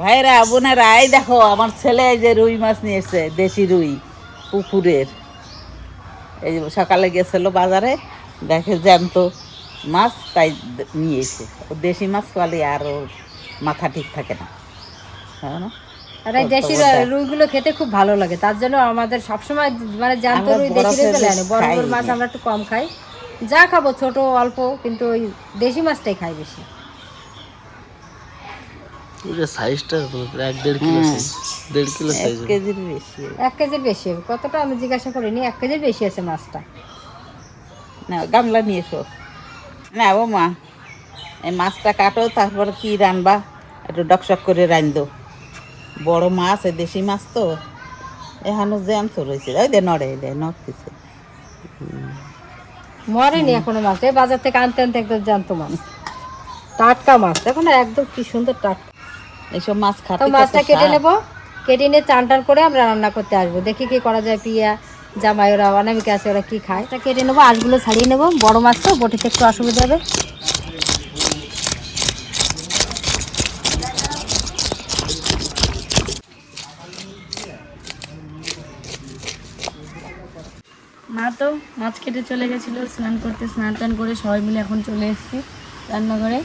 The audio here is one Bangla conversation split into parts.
ভাইরা বোনেরা এই দেখো আমার ছেলে এই যে রুই মাছ নিয়ে এসছে দেশি রুই পুকুরের। এই যে সকালে গেছিল বাজারে দেখে জ্যান্ত মাছ তাই নিয়ে এসে। ও দেশি মাছ পালি আর ওর মাথা ঠিক থাকে না। না? আর এই দেশি রুইগুলো খেতে খুব ভালো লাগে। তার জন্য আমাদের সবসময় মানে আমরা রুই দেশি রুই পেলে আনি। বড় বড় মাছ আমরা একটু কম খাই। যা খাব ছোট অল্প কিন্তু ওই দেশি মাছটাই খাই বেশি। এটা সাইজটা এক দেড় কিলো সাইজ দেড় কিলো এক কেজির বেশি। এক কেজির বেশি। হবে কতটা আমি জিজ্ঞাসা করিনি এক কেজির বেশি আছে মাছটা। না গামলা নিয়ে এসো না ও মা এই মাছটা কাটো তারপর কি রানবা? একটু ডকশক করে রান্ধো বড় মাছ এই দেশি মাছ তো। এখানে জ্যান্ত রয়েছে। ওই দে নড়ে দে নড়তেছে। মরেনি এখনও মাছ। এই বাজার থেকে আনতে আনতে একদম জানতো মাছ। টাটকা মাছ। দেখো না একদম কি সুন্দর টাটকা। এইসব মাছ তো খাতে মাছটা কেটে। নেব। কেটে নিয়ে চান টান করে আমরা রান্না করতে আসব। দেখি কি করা যায় পিয়া জামাই ওরা অনামিকা আছে ওরা কি খায়। এটা কেটে নেব আঁশগুলো ছাড়িয়ে নেব বড় মাছ তো বটিতে একটু অসুবিধা হবে। মা তো মাছ কেটে চলে গেছিল স্নান করতে স্নান টান করে সবাই মিলে এখন চলে এসেছি রান্নাঘরে।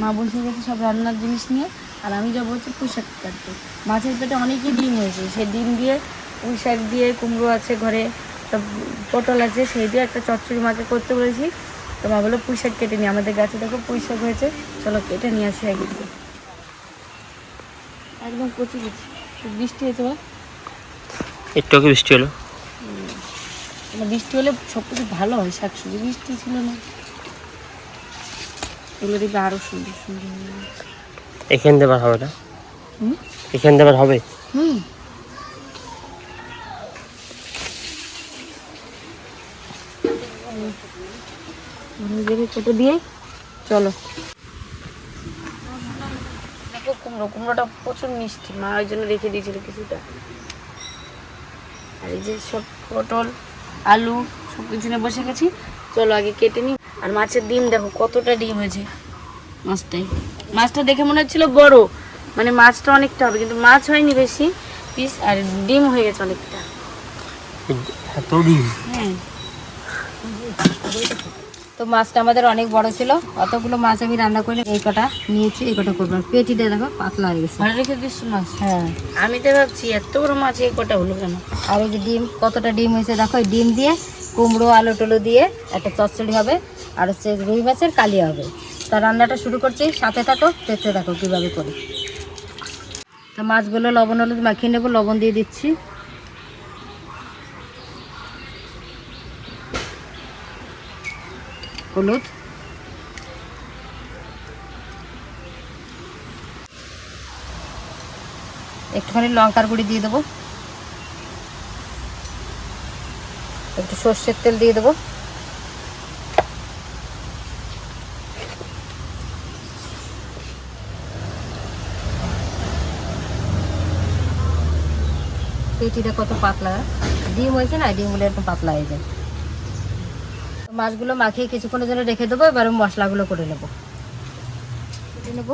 মা বসে গেছে সব রান্নার জিনিস নিয়ে। আর আমি যাব হচ্ছে পুঁই শাক কাটতে। মাছের পেটে অনেকই ডিম হয়েছে। সেই ডিম দিয়ে পুঁই শাক দিয়ে কুমড়ো আছে ঘরে সব পটল আছে সেই দিয়ে একটা চচ্চড়ি মাকে করতে বলেছি। তো মা বলো পুঁই শাক কেটে নিই আমাদের গাছে দেখো পুঁই শাক হয়েছে। চলো কেটে নিয়ে আসি একদিকে একদম কচি বৃষ্টি হয়েছে বল। একটু বৃষ্টি হলো। মানে বৃষ্টি হলে সব কিছু ভালো হয় শাকসবজি। বৃষ্টি ছিল না। এগুলো দেখবে আরও সুন্দর সুন্দর। এখান দেবার হবে না? হুম? এখান দেবার হবে? কেটে দিয়ে? চলো। দেখো কুমড়ো কুমড়োটা প্রচুর মিষ্টি। মা ওই জন্য রেখে দিয়েছিল কিছুটা। আর এই যে সব পটল আলু সব কিছু নিয়ে বসে গেছি। চলো আগে কেটে নিই। আর মাছের ডিম দেখো কতটা ডিম হয়েছে। মাছটাই। মাছটা দেখে মনে হচ্ছিল বড়। মানে মাছটা অনেকটা হবে কিন্তু মাছ হয়নি বেশি। পিস আর ডিম হয়ে গেছে অনেকটা। এত ডিম। হ্যাঁ। তো মাছটা আমাদের অনেক বড় ছিল। অতগুলো মাছ আমি রান্না করে এই কটা নিয়েছি এই কটা করব। পেটিটা দেখো পাতলা হয়ে গেছে। ঘরে রেখে দিচ্ছ মাছ। হ্যাঁ। আমি তো ভাবছি এত বড় মাছ এই কটা হলো কেন? আর এই যে ডিম কতটা ডিম হয়েছে দেখো এই ডিম দিয়ে কুমড়ো আলু টলু দিয়ে একটা চচ্চড়ি হবে। আর হচ্ছে রুই মাছের কালিয়া হবে। তা রান্নাটা শুরু করছি। সাথে থাকো দেখতে থাকো কীভাবে করি। তো মাছগুলো লবণ হলুদ মাখিয়ে নেব, লবণ দিয়ে দিচ্ছি। হলুদ। একটুখানি লঙ্কার গুঁড়ি দিয়ে দেবো। একটু সর্ষের তেল দিয়ে দেবো। পেটিটা কত পাতলা? ডিম হয়েছে না? ডিমগুলো এরকম পাতলা হয়ে যায়। মাছগুলো মাখিয়ে কিছুক্ষণের জন্য রেখে দেবো, এবার মশলাগুলো করে নেব। করে নেব।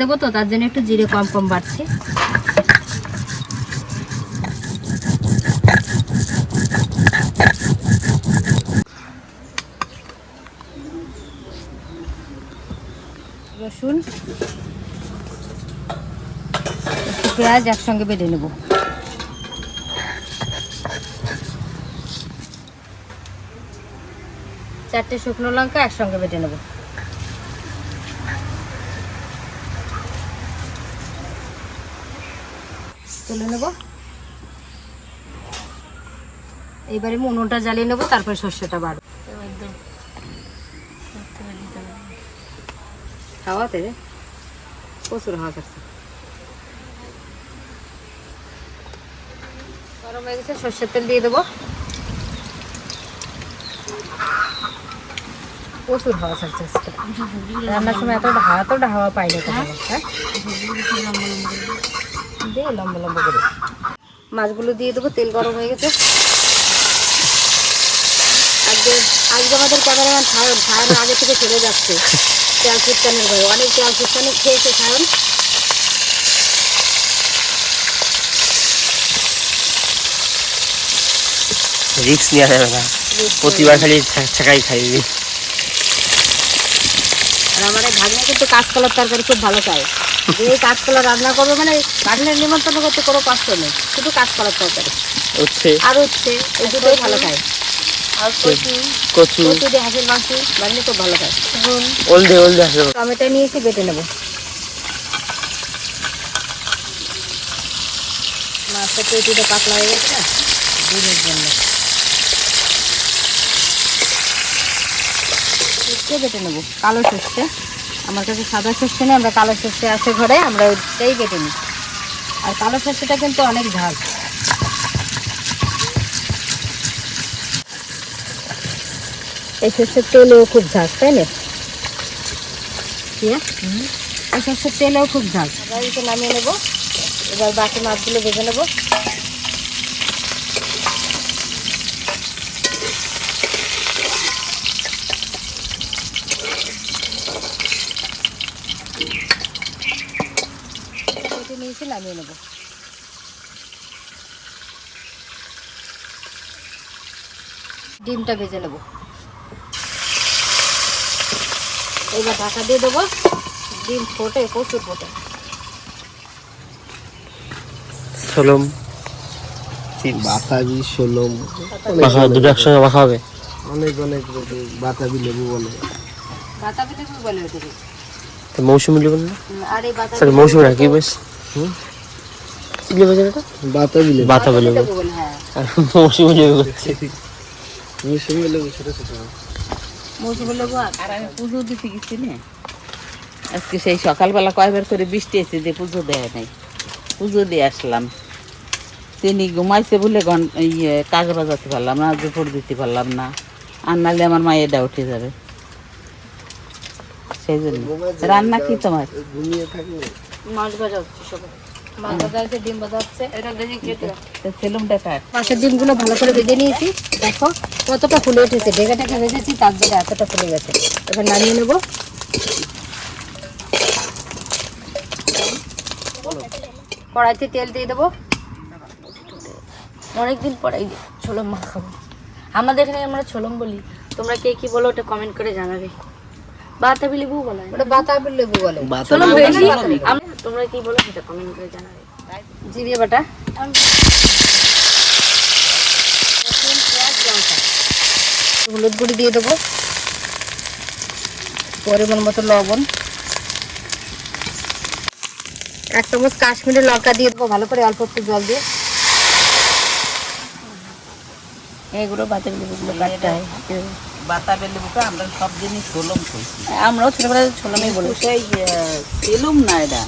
দেবো তো, তার জন্য একটু জিরে কম কম বাড়ছে রসুন একটু পেঁয়াজ একসঙ্গে বেটে নেব। চারটে শুকনো লঙ্কা একসঙ্গে বেটে নেব। তুলে নেব। এইবারে আমি উনুনটা জ্বালিয়ে নেব, তারপরে সর্ষেটা বাড়বো হাওয়াতে রে, প্রচুর হাওয়া করছে গরম হয়ে গেছে সর্ষের তেল দিয়ে দেবো। প্রচুর হাওয়া ছাড়ছে। রান্নার সময় হাওয়া এতটা হাওয়া পাই না হ্যাঁ? দিয়ে লম্বা লম্বা করে। মাছগুলো দিয়ে দেবো তেল গরম হয়ে গেছে। আজকে আজকে আমাদের ক্যামেরাম্যান সায়ন সায়ন আগে থেকে চলে যাচ্ছে। খ্রিস্টানের ভয়ে অনেক খ্রিস্টানে খেয়েছে সায়ন রিক্স নেওয়া যাবে না প্রতিবার খালি ছা- ছাকাই খাই। আর আমার ভাগ্নে কিন্তু কাঁচকলার তরকারি খুব ভালো খায়। যে কাঁচকলা রান্না করবে মানে ভাগ্নের নিমন্ত্রণ করতে কোনো কষ্ট নেই শুধু কাঁচকলার তরকারি। হচ্ছে আর হচ্ছে এই দুটোই ভালো খায়। কচু। কচু। কচু দিয়ে হাঁসের মাংস ভাগ্নে খুব ভালো খায়। ওলদে ওলদে আসবে টমেটো নিয়েছি বেটে নেব। মাছটা পেটিটা পাতলা হয়ে গেছে না দুধের জন্য সর্ষে বেটে নেব। কালো সর্ষে। আমার কাছে সাদা সর্ষে নেই, আমরা কালো সর্ষে আছে ঘরে, আমরা ওইটাই বেটে নিই আর কালো সর্ষেটা কিন্তু অনেক ঝাল। এই সর্ষের তেলেও খুব ঝাল, তাই না? এই সর্ষের তেলেও খুব গাড়িতে নামিয়ে নেব। এবার বাকি মাছগুলো ভেজে নেব কেটে নিয়েছি নামিয়ে নেব ডিমটা ভেজে নেব। এবার ঢাকা দিয়ে দেবো। ডিম ফোটে প্রচুর ফোটে। সোলম। বাতাবি সোলম। দুটো একসঙ্গে মাখা হবে? অনেক অনেক বাতাবি লেবু বলে। বাতাবি লেবু বলে ওটাকে মৌসুমি লেবু না? সরি মৌসুমি না কি বেশ। কি লেবু আছে এটা? বাতাবি লেবু। বাতাবি লেবু। হ্যাঁ। আর মৌসুমি লেবু। করছে মৌসুমি লেবু ছোট ছোট মৌসুমি লেবু আর আমি পুজো দিতে গেছি না আজকে সেই সকালবেলা কয়বার করে বৃষ্টি এসে যে পুজো দেয় নাই। পুজো দিয়ে আসলাম। চিনি ঘুমাইছে বলে ঘন ইয়ে কাজ বাজাতে পারলাম না দুপুর দিতে পারলাম না। আর নাহলে আমার মা এটা উঠে যাবে। সেই জন্য। রান্না কি তোমার? ঘুমিয়ে থাকবে মাছ ভাজা হচ্ছে সবাই। মাছ ডিম ভাজা হচ্ছে এটা ভেজে খেতে তো সেলুমটা কাট মাছের ডিমগুলো ভালো করে ভেজে নিয়েছি। দেখো। কতটা ফুলে উঠেছে? ডেকে ডেকে ভেজেছি তার জন্য এতটা ফুলে গেছে। এবার নামিয়ে নেব। কড়াইতে তেল দিয়ে দেবো। অনেকদিন পরে ছোলম মাখাবো আমাদের এখানে আমরা ছোলম বলি। তোমরা কে কি বলো ওটা কমেন্ট করে জানাবে। বাতাবি লেবু বলে। ওটা বাতাবি লেবু বলে। ছোলম বেশি আমরা- তোমরা কি বলো সেটা কমেন্ট করে জানাবে। জিরিয়ে বাটা। হলুদ গুঁড়ি দিয়ে দেবো। পরিমাণ মতো লবণ। এক চামচ কাশ্মীরি লঙ্কা দিয়ে দেবো ভালো করে অল্প একটু জল দিয়ে। এগুলো বাতাবি লেবুগুলো কাটতে হয়। বাতাবে লেবুটা আমরা সব জিনিস কইছি আমরাও ছোটবেলায় ছোলমই বলি। সেই সেলুম না এটা।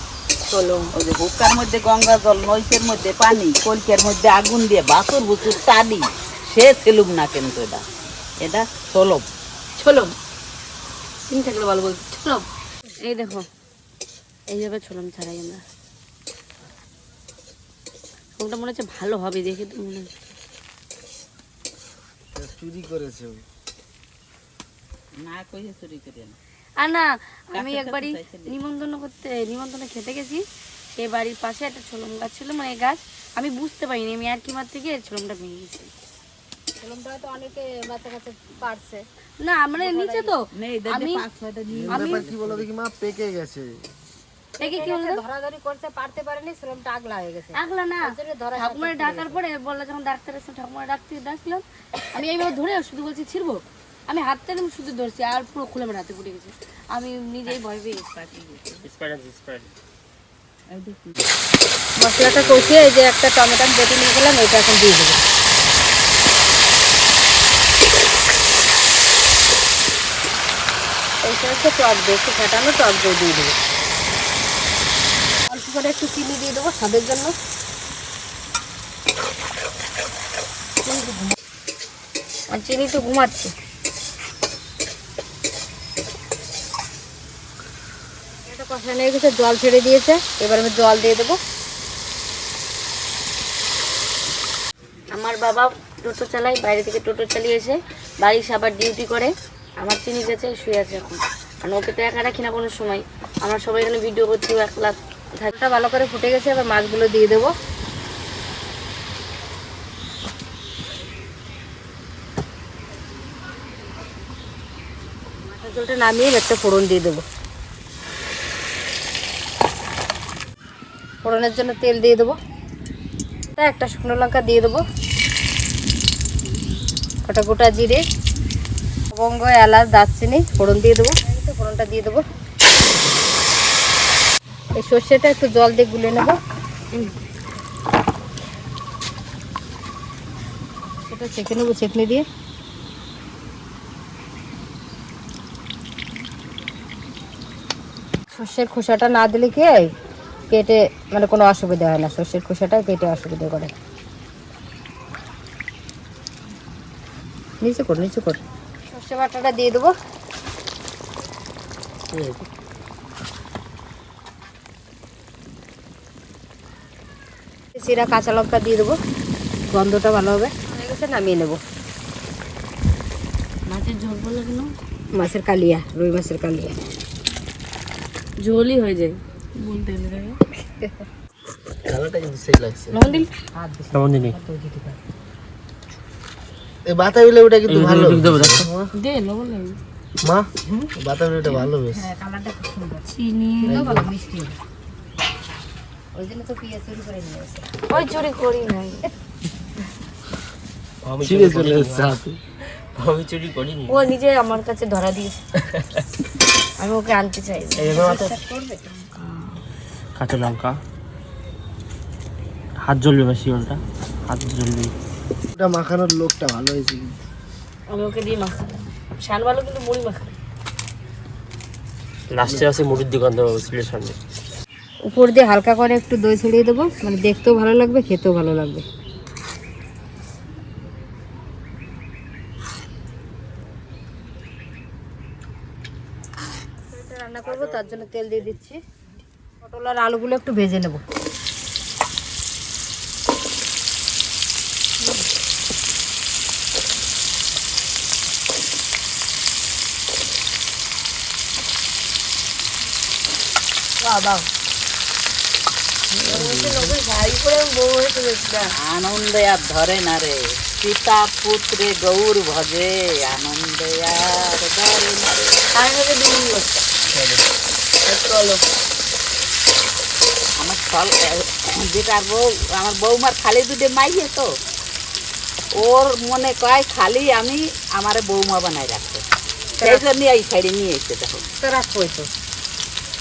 সোলম ওই যে হুক্কার মধ্যে গঙ্গা জল নৈসের মধ্যে পানি কলকের মধ্যে আগুন দিয়ে বাসর বুসুর টানি সে সেলুম না কিন্তু এটা। এটা ছোলম থাকলে ভালো বলছি ছোলম এই দেখো এইভাবে ছোলম ছাড়াই আমরা। ওটা মনে হচ্ছে ভালো হবে দেখে তো মনে হচ্ছে। চুরি করেছে না কইয়ে চুরি করে না। আর না আমি একবারই নিমন্ত্রণ করতে নিমন্ত্রণে খেতে গেছি। সে বাড়ির পাশে একটা ছোলম গাছ ছিল মানে গাছ। আমি বুঝতে পারিনি আমি আর কি মারতে গিয়ে ছোলমটা ভেঙে গেছি। হয়তো অনেকে বাচ্চা কাছে পারছে। না মানে নিচে তো। আমি পাঁচ ছয়টা নিয়ে আমি কি বলো দেখি মা পেকে গেছে। দেখি কি হলো ধরাধরি করতে পারতে পারেনি আগলা হয়ে গেছে। আগলা না। তার জন্য ধরা ঠাকুমারে ডাকার পরে বলল যখন ডাক্তার এসে ঠাকুমারে ডাকতে ডাকলাম আমি এইভাবে ধরে শুধু বলছি ছিড়বো? আমি হাত থেকে শুধু ধরছি আর পুরো খুলে আমার হাতে পড়ে গেছে। আমি নিজেই ভয় পেয়ে গেছি। মশলাটা কষিয়ে এই যে একটা টমেটো বেটে নিয়ে গেলাম এটা এখন দিয়ে দেবো। এইটা হচ্ছে টক দই, একটু ফেটানো টক দই দিয়ে দেবো। অল্প করে একটু চিনি দিয়ে দেবো স্বাদের জন্য। আর চিনি তো ঘুমাচ্ছে। এটা কষানো গেছে, জল ছেড়ে দিয়েছে। এবার আমি জল দিয়ে দেবো। আমার বাবা টোটো চালায়, বাইরে থেকে টোটো চালিয়ে এসে বাড়ি আবার ডিউটি করে। আমার চিনি গেছে শুয়ে আছে এখন। আর ওকে তো একা রাখি না কোনো সময়। আমরা সবাই এখানে ভিডিও করছি একলা ঝালটা ভালো করে ফুটে গেছে, এবার মাছগুলো দিয়ে দেবো। মাছের নামিয়ে একটা ফোড়ন দিয়ে দেবো। ফোড়নের জন্য তেল দিয়ে দেবো। একটা শুকনো লঙ্কা দিয়ে দেবো। কটা গোটা জিরে। লবঙ্গ এলাচ, দারচিনি, ফোড়ন দিয়ে দেবো। ফোড়নটা দিয়ে দেবো। এই সর্ষেটা একটু জল দিয়ে গুলে নেব। সেটা ছেঁকে নেব চেকনি দিয়ে। সর্ষের খোসাটা না দিলে কি হয়? পেটে মানে কোনো অসুবিধা হয় না। সর্ষের খোসাটা কেটে অসুবিধা করে। নিচে কর নিচে কর। সর্ষে বাটাটা দিয়ে দেবো। জিরা কাঁচা লঙ্কা দিয়ে দেবো। গন্ধটা ভালো হবে। হয়ে গেছে নামিয়ে নেব। মাছের ঝোল বলে কেন? মাছের কালিয়া রুই মাছের কালিয়া। ঝোলই হয়ে যায়। বলতে গেলে। কালারটা কিন্তু সেই লাগছে। লবণ দিন কেমন দিনি এই বাতাবিলে ওটা কিন্তু ভালো। দে লবণ মা বাতাবিলে ওটা ভালো বেশ। কালারটা খুব সুন্দর। চিনি ভালো মিষ্টি। ওই জন্য তো পেঁয়াজ চুরি করে নিয়ে আসে। ওই চুরি করি নাই। আমি ছিঁড়ে চলে এসছে আমি চুরি করিনি। ও নিজে আমার কাছে ধরা দিয়েছে। আমি ওকে আনতে চাই। কাঁচা লঙ্কা। হাত জ্বলবে বেশি ওটা। হাত জ্বলবে। ওটা মাখানোর লোকটা ভালো হয়েছে কিন্তু। আমি ওকে দিয়ে মাখা শান ভালো কিন্তু মুড়ি মাখা লাস্টে আছে মুড়ির দোকান দেবো সিলের সামনে। উপর দিয়ে হালকা করে একটু দই ছড়িয়ে দেবো। মানে দেখতেও ভালো লাগবে খেতেও ভালো লাগবে। এটা রান্না করব তার জন্য তেল দিয়ে দিচ্ছি। পটল আর আলুগুলো একটু ভেজে নেব। বাবা। শাড়ি আনন্দে আর ধরে না রে। পিতা পুত্রে গৌর ভজে আনন্দে আর ধরে না রে। চলো। আমার ফল বউ আমার বৌমার খালি দুধে মাইয়ে তো। ওর মনে কয় খালি আমি আমার বৌমা বানাই রাখতে সেই জন্য এই সাইডে নিয়ে এসে দেখো। রাখব তো?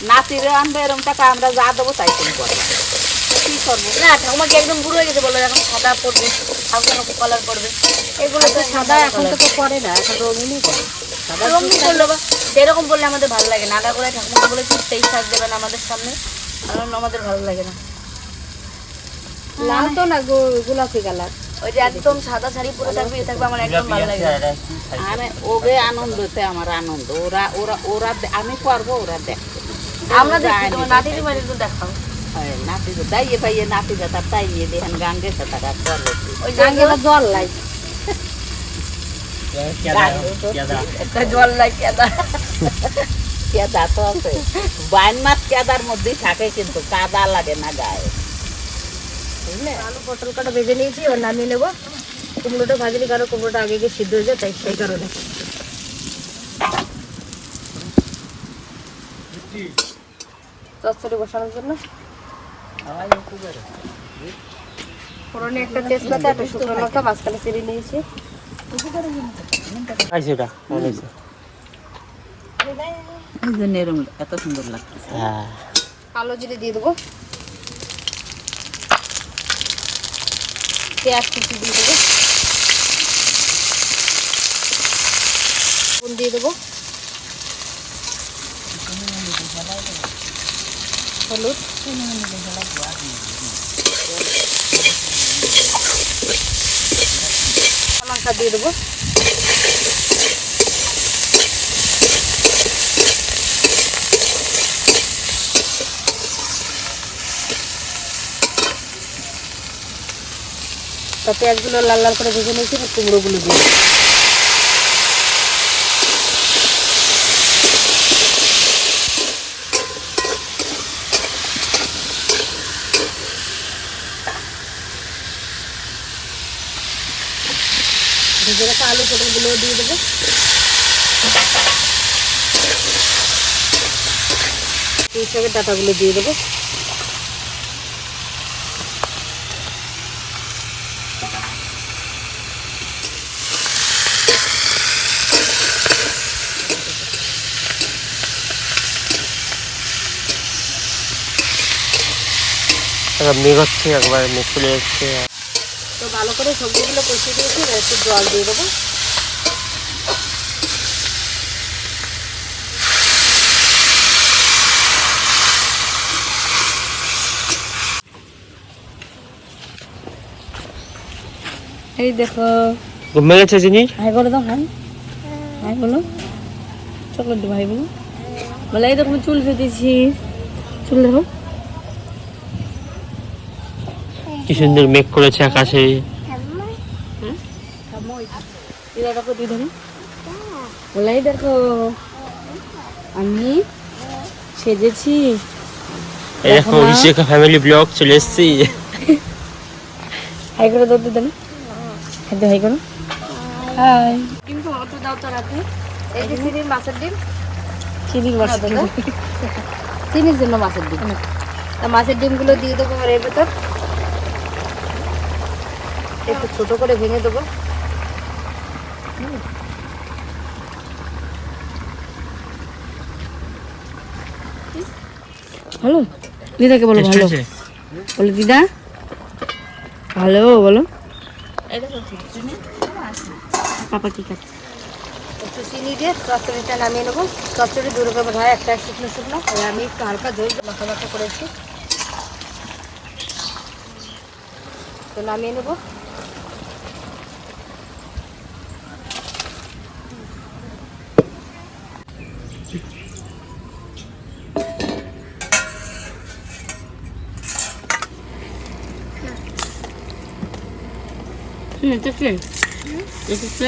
নাতিরে আনবে এরম টাকা আমরা যা দেবো তাই তুমি করব কি করব? না ঠাকুমাকে একদম বুড়ো হয়ে গেছে বলো এখন সাদা পড়বে হালকা কালার পড়বে। এগুলো তো সাদা এখন তো করে না এখন রঙিনই করে সাদা রঙিন করল বা সেরকম বললে আমাদের ভালো লাগে না করে শাক দেবেন আমাদের সামনে কারণ আমাদের ভালো লাগে না। লাল তো না গো গোলাপি কালার। ওই যে একদম সাদা শাড়ি পরে থাকবে এ থাকবে আমার একদম ভালো লাগে না। আরে ওবে আনন্দতে আমার আনন্দ ওরা ওরা ওরা আমি করব ওরা দেখবে আমরা দেখি তোমার নাতিনি বাড়ি তো দেখাও। হয়, নাতি তো দাইয়ে পাইয়ে নাতি যা তার তাই নিয়ে দেখেন গাঙ্গে সে তারা করল কি। ওই গাঙ্গেলা জল লাই একটা জল লাগে কেদা। কেদা তো আছে। বাইন মাছ কেদার মধ্যেই থাকে কিন্তু কাদা লাগে না গায়ে। বুঝলে? আলু পটল কাটা ভেজে নিয়েছি এবার নামিয়ে নেব। কুমড়োটা ভাজলি কারও কুমড়োটা আগে গিয়ে সিদ্ধ হয়ে যায় তাই সেই কারণে। চচ্চড়ি বসানোর জন্য। ফোড়নে একটা তেজপাতা একটা শুকনো লঙ্কা মাঝখানে চিড়ে নিয়েছি। এত সুন্দর লাগছে। হ্যাঁ। কালো জিরে দিয়ে দেবো। পেঁয়াজ কুচি দিয়ে দিয়ে দেবো। হলুদ। লঙ্কা দিয়ে দেবো। তা পেঁয়াজগুলো লাল লাল করে ভেজে নিয়েছি কুমড়োগুলো দিয়ে দেবো। ভেজে রাখা আলু পটলগুলো দিয়ে দেবো শাকের ডাটাগুলো দিয়ে দেবো। একবার মেঘ হচ্ছে একবার মেঘ চলে যাচ্ছে তো ভালো করে সবজিগুলো কষিয়ে দিয়েছি একটু জল দিয়ে দেবো। এই দেখো। ঘুমে গেছে জিনিস হাই বলো তো হাই হাই বলো। চকলেট দেবো হাই বলো। বলে এই দেখো চুল ফেটেছি। চুল দেখো। কি সুন্দর মেঘ করেছে আকাশে। এই দেখো আমি সেজেছি। এই দেখো ফ্যামিলি ব্লগ চলে এসেছি। হাই করে দৌড়তে দেন হাই হাই করো হাই। কিন্তু অত দাও তো রাতে। এই যে চিনির মাছের ডিম। চিনি না দাদা চিনির জন্য মাছের ডিম। তা মাছের ডিমগুলো দিয়ে দেবো এর ভেতর। একটু ছোট করে ভেঙে দেবো। ভালো? দিদাকে বলো ভালো। বলো দিদা। ভালো বলো। পাপা কি খাচ্ছে? একটু চিনি দিয়ে চচ্চড়িটা নামিয়ে নেব। চচ্চড়ি দু রকমের হয় একটা শুকনো শুকনো। আর আমি একটু হালকা মাখা মাখা করেছি। তো নামিয়ে নেব। এটা কে এটা কে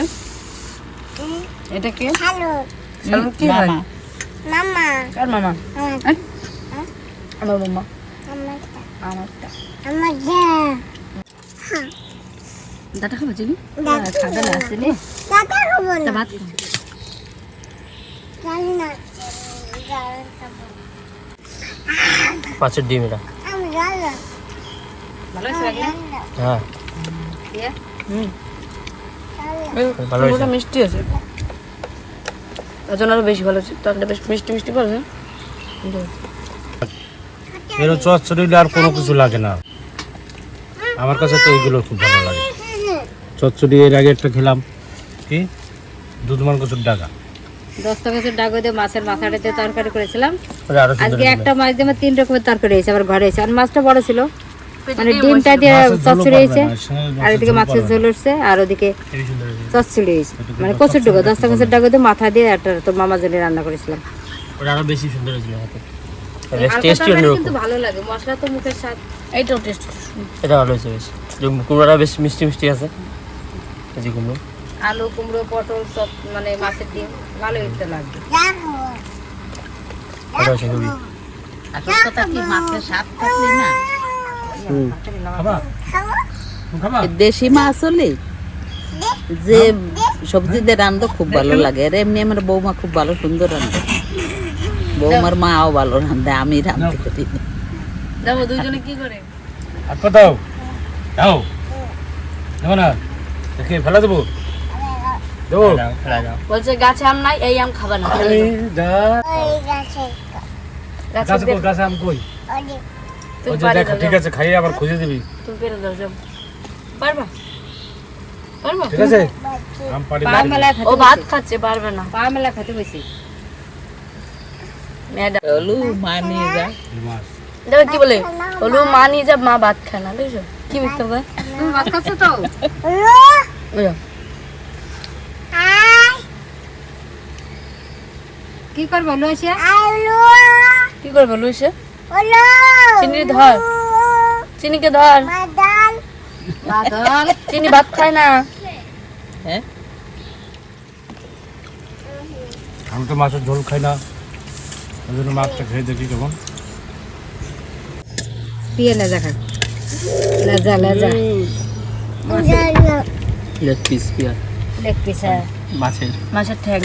এটা কে সালন কি হয়? মামা। কার মামা? আমার আমার মামা আমারটা আমারটা আমার যা। দাদা খাব চিনি? খাবে। না আসেনি দাদা খাব না। ভাত জানি না। পাঁচের ডিম এটা। আমি জানি ভালো হয়েছে হ্যাঁ। ভালো মিষ্টি আছে। তার জন্য আরও বেশি ভালো হচ্ছে তরকারিটা বেশ মিষ্টি মিষ্টি করে এর চচ্চড়ি আর কোনো কিছু লাগে না। আমার কাছে তো এইগুলো খুব ভালো লাগে। চচ্চড়ি এর আগে একটা খেলাম। কি? দুধমান কচুর ডাকা দশটা গাছের ডাগো দিয়ে মাছের মাথাটা দিয়ে তরকারি করেছিলাম। আজকে একটা মাছ দিয়ে আমার তিন রকমের তরকারি হয়েছে আবার ঘরে হয়েছে। আর মাছটা বড় ছিল। মানে ডিমটা দিয়ে চচ্চড়ি হয়েছে আর এদিকে মাছের ঝোল উঠছে আর ওদিকে চচ্চড়ি হয়েছে। মানে কচুর ডুবো দশটা গাছের ডাগো দিয়ে মাথা দিয়ে একটা তো মামা জন্য রান্না করেছিলাম। ওটা আরও বেশি সুন্দর হয়েছিল টেস্টি কিন্তু ভালো লাগে মশলা তো মুখের স্বাদ। এইটাও টেস্ট এটা ভালো হয়েছে বেশ। কুমড়োটা বেশ মিষ্টি মিষ্টি আছে। এই কুমড়ো। আলু কুমড়ো পটল সব মানে মাছের ডিম ভালো হইতে লাগবে। এটা হচ্ছে খুবই আসল কথা কি মাছের স্বাদ থাকলে না দেশি মাছ হলে যে সবজি দিয়ে রান্ধো খুব ভালো লাগে। আর এমনি আমার বৌমা খুব ভালো সুন্দর রান্ধে। বৌমার মাও ভালো রান্ধে আমি রান্ধতে। দেখো কি করে? হাত পা দাও। দাও। দেবো না? দেখে ফেলা দেবো? দেবো? বলছে গাছে আম নাই এই আম খাবা না। এই যা। ওই গাছে। গাছে কই আম দেখ ঠিক আছে খাইয়ে আবার খুঁজে দিবি। তুমি পেরে দাও যাও। পারবা? পারবা? ঠিক আছে? আম ও ভাত খাচ্ছে পারবে না। পা মেলা খেতে বসে। ম্যাডাম। মা নিয়ে যা। দেখো কি বলে মা নিয়ে যা মা ভাত খায় না দেখছ কি মিথ্যা বলে? তুমি ভাত খাচ্ছ তো? কি করবে বলো কি করবে চিনি ধর। চিনিকে ধর। চিনি ভাত খায় না। হ্যাঁ? আমি তো মাছের ঝোল খাই না। ওই জন্য মাছটা খেয়ে দেখি কেমন। পিয়ে লেজা খাক লেজা লেজা। লেগ পিস পেঁয়াজ লেগ পিস হ্যাঁ। মাছের। মাছের ঠ্যাং।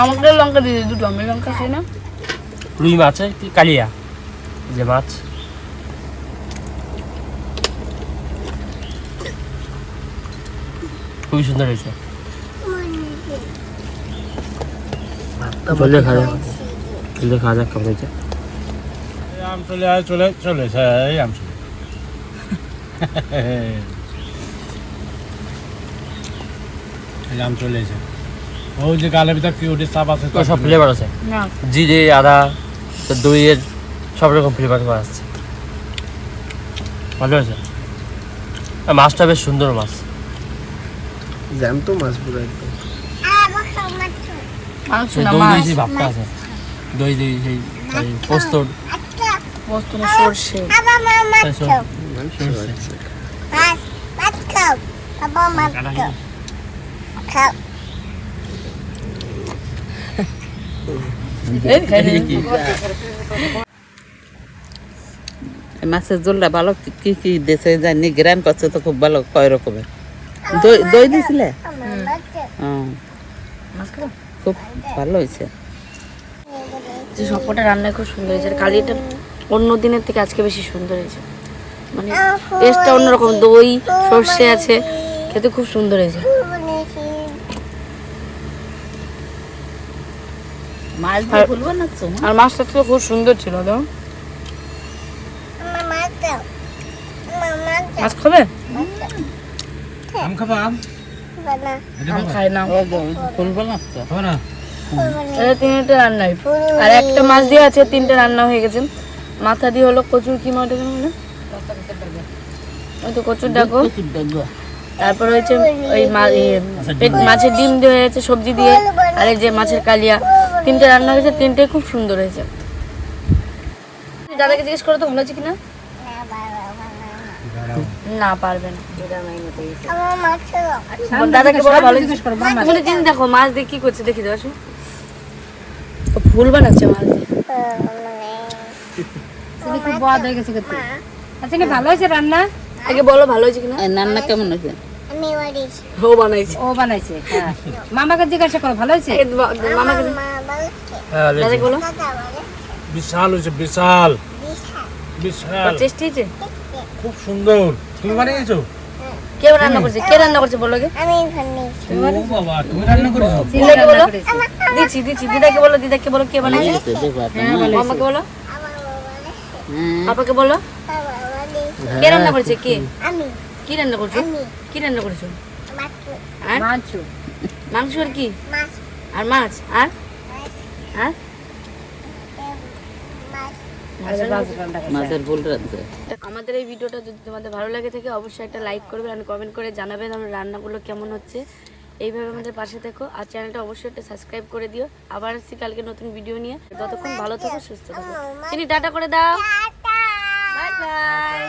আমাকে লঙ্কা দিয়ে দুটো। আমি লঙ্কা খাই না। রুই মাছের কি কালিয়া? যে মাছ। খুবই সুন্দর হয়েছে। চলে খাওয়া চলে খাওয়া যাক কেমন হয়েছে? আম চলে আয় চলে চলে এই আম চলে। এই আম চলে এসে। ওই যে গালের ভিতর কি ওটি চাপ আছে তো সব ফ্লেভার আছে? জিরে আদা দইয়ের সব রকম ফ্লেভার করা আসছে ভালো আছে আর মাছটা বেশ সুন্দর মাছ। জ্যান্ত মাছ পুরো একদম দই দই মাছ ভাবটা আছে। সেই সর্ষে। মাছ সরষে। খাও সরষে। মাছ মাছ খাও আবার মাছ খাও খাও এই খাই রে। এই মাছের ঝোলটা ভালো কি- কি দেশে জানি গ্রাম করছে তো খুব ভালো কয় রকমের দই দই মাছ খাব? ভালো হয়েছে। যে সবকটা রান্না খুব সুন্দর হয়েছে। আর কালিটা অন্য দিনের থেকে আজকে বেশি সুন্দর হয়েছে। মানে টেস্টটা অন্যরকম। দই সর্ষে আছে খেতে খুব সুন্দর হয়েছে। মাছ দিয়ে বলব না তো আর মাছটা তো খুব সুন্দর ছিল তো আমার মাছ খাও আমার মাছ খাবে? আম খাবা আম? আম খাই না বলব না? না এটা তিনটে রান্নাই। আর একটা মাছ দিয়ে আছে তিনটে রান্না হয়ে গেছে। মাথা দিয়ে হলো কচুর কি মাছ মানে? ওই তো কচুর ডাকো তারপর হয়েছে ওই মা- পেট- মাছের ডিম দিয়ে হয়েছে সবজি দিয়ে। আর এই যে মাছের কালিয়া। তিনটে রান্না হয়েছে তিনটে খুব সুন্দর হয়েছে। দাদাকে জিজ্ঞেস করো তো ভালো আছে কিনা? না পারবে না। আমার মাছ খাও দাদাকে বলো তুমি জিনিস দেখো মাছ দিয়ে কি করছে দেখি দাও আসো। ফুল বানাচ্ছে মাছ দিয়ে। খুব বদ হয়ে গেছে কিন্তু আচ্ছা ভালো হয়েছে রান্না? আগে বলো ভালো হয়েছে কিনা? রান্না কেমন হয়েছে? ও বানাইছে। ও বানাইছে হ্যাঁ। মামাকে জিজ্ঞাসা করো ভালো হয়েছে? মামাকে হ্যাঁ, দাদাকে বলো। বিশাল হয়েছে বিশাল। বিশাল। হয়েছে? খুব সুন্দর। তুমি বানিয়েছো? কে রান্না করছে? কে রান্না করছে বলো গে আমি বানিয়েছি? ও বাবা তুমি রান্না করেছ? দিদাকে বলো। দিচ্ছি দিচ্ছি। দিদাকে বলো দিদাকে বলো কে বানাইছে আমাকে বলো আমার বলে হ্যাঁ। পাপাকে বলো। কে রান্না করেছে? কে? আমি। কি রান্না করছ? আমি। কি রান্না করেছ? মাছ। আর মাছ। মাংস আর কি? মাছ। আর মাছ? আর? আর? মাছের ভুল আমাদের এই ভিডিওটা যদি তোমাদের ভালো লাগে থাকে অবশ্যই একটা লাইক করবে আর কমেন্ট করে জানাবেন আমার রান্নাগুলো কেমন হচ্ছে। এইভাবে আমাদের পাশে থেকো। আর চ্যানেলটা অবশ্যই একটা সাবস্ক্রাইব করে দিও। আবার আসছি কালকে নতুন ভিডিও নিয়ে। ততক্ষণ ভালো থাকো সুস্থ থাকো। চিনি টাটা করে দাও। Bye bye